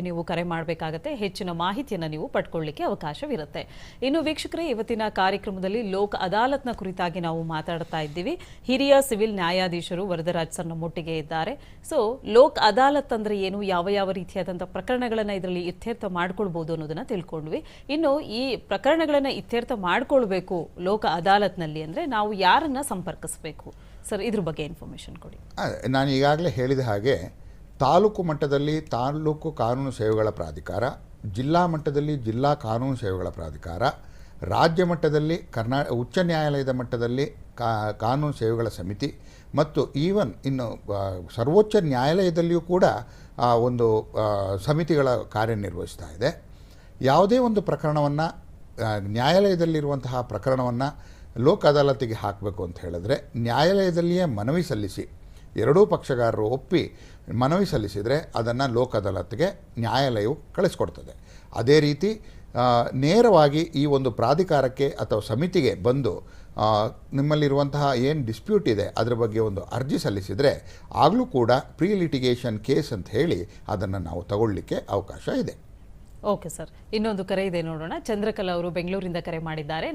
ನೀವು ಕರೆ ಮಾಡಬೇಕಾಗತ್ತೆ. ಹೆಚ್ಚಿನ ಮಾಹಿತಿಯನ್ನು ನೀವು ಪಡ್ಕೊಳ್ಳಿಕ್ಕೆ ಅವಕಾಶವಿರುತ್ತೆ. ಇನ್ನು ವೀಕ್ಷಕರೇ, ಇವತ್ತಿನ ಕಾರ್ಯಕ್ರಮದಲ್ಲಿ ಲೋಕ್ ಅದಾಲತ್ನ ಕುರಿತಾಗಿ ನಾವು ಮಾತಾಡ್ತಾ ಇದ್ದೀವಿ. ಹಿರಿಯ ಸಿವಿಲ್ ನ್ಯಾಯಾಧೀಶರು ವರದರಾಜ್ ಸರ್ನ ನಮ್ಮೊಟ್ಟಿಗೆ ಇದ್ದಾರೆ. ಸೊ, ಲೋಕ್ ಅದಾಲತ್ ಅಂದ್ರೆ ಏನು? ಯಾವ ಯಾವ ರೀತಿಯಾದಂಥ ಪ್ರಕರಣಗಳನ್ನು ಇದರಲ್ಲಿ ಇತ್ಯರ್ಥ ಮಾಡ್ಕೊಳ್ಬಹುದು ಅನ್ನೋದನ್ನ ತಿಳ್ಕೊಂಡ್ವಿ. ಇನ್ನು ಈ ಪ್ರಕರಣಗಳನ್ನು ಇತ್ಯರ್ಥ ಮಾಡ್ಕೊಳ್ಬೇಕು ಲೋಕ ಅದಾಲತ್ನಲ್ಲಿ ಅಂದ್ರೆ ನಾವು ಯಾರನ್ನ ಸಂಪರ್ಕಿಸಬೇಕು? ಸರ್, ಇದ್ರ ಬಗ್ಗೆ ಇನ್ಫಾರ್ಮೇಷನ್ ಕೊಡಿ. ನಾನು ಈಗಾಗಲೇ ಹೇಳಿದ ಹಾಗೆ ತಾಲೂಕು ಮಟ್ಟದಲ್ಲಿ ತಾಲೂಕು ಕಾನೂನು ಸೇವೆಗಳ ಪ್ರಾಧಿಕಾರ, ಜಿಲ್ಲಾ ಮಟ್ಟದಲ್ಲಿ ಜಿಲ್ಲಾ ಕಾನೂನು ಸೇವೆಗಳ ಪ್ರಾಧಿಕಾರ, ರಾಜ್ಯ ಮಟ್ಟದಲ್ಲಿ ಕರ್ನಾ, ಉಚ್ಚ ನ್ಯಾಯಾಲಯದ ಮಟ್ಟದಲ್ಲಿ ಕಾನೂನು ಸೇವೆಗಳ ಸಮಿತಿ ಮತ್ತು ಈವನ್ ಇನ್ನು ಸರ್ವೋಚ್ಚ ನ್ಯಾಯಾಲಯದಲ್ಲಿಯೂ ಕೂಡ ಒಂದು ಸಮಿತಿಗಳ ಕಾರ್ಯನಿರ್ವಹಿಸ್ತಾ ಇದೆ. ಯಾವುದೇ ಒಂದು ಪ್ರಕರಣವನ್ನು ನ್ಯಾಯಾಲಯದಲ್ಲಿರುವಂತಹ ಪ್ರಕರಣವನ್ನು ಲೋಕ ಅದಾಲತಿಗೆ ಹಾಕಬೇಕು ಅಂತ ಹೇಳಿದ್ರೆ, ನ್ಯಾಯಾಲಯದಲ್ಲಿಯೇ ಮನವಿ ಸಲ್ಲಿಸಿ ಎರಡೂ ಪಕ್ಷಗಾರರು ಒಪ್ಪಿ ಮನವಿ ಸಲ್ಲಿಸಿದರೆ ಅದನ್ನು ಲೋಕ್ ಅದಾಲತ್ಗೆ ನ್ಯಾಯಾಲಯವು ಕಳಿಸ್ಕೊಡ್ತದೆ. ಅದೇ ರೀತಿ ನೇರವಾಗಿ ಈ ಒಂದು ಪ್ರಾಧಿಕಾರಕ್ಕೆ ಅಥವಾ ಸಮಿತಿಗೆ ಬಂದು ನಿಮ್ಮಲ್ಲಿರುವಂತಹ ಏನು ಡಿಸ್ಪ್ಯೂಟ್ ಇದೆ ಅದರ ಬಗ್ಗೆ ಒಂದು ಅರ್ಜಿ ಸಲ್ಲಿಸಿದರೆ ಆಗಲೂ ಕೂಡ ಪ್ರೀ ಲಿಟಿಗೇಷನ್ ಕೇಸ್ ಅಂತ ಹೇಳಿ ಅದನ್ನು ನಾವು ತಗೊಳ್ಳಿಕ್ಕೆ ಅವಕಾಶ ಇದೆ. ಓಕೆ ಸರ್, ಇನ್ನೊಂದು ಕರೆ ಇದೆ ನೋಡೋಣ. ಚಂದ್ರಕಲಾ ಅವರು ಬೆಂಗಳೂರಿಂದ ಕರೆ ಮಾಡಿದ್ದಾರೆ.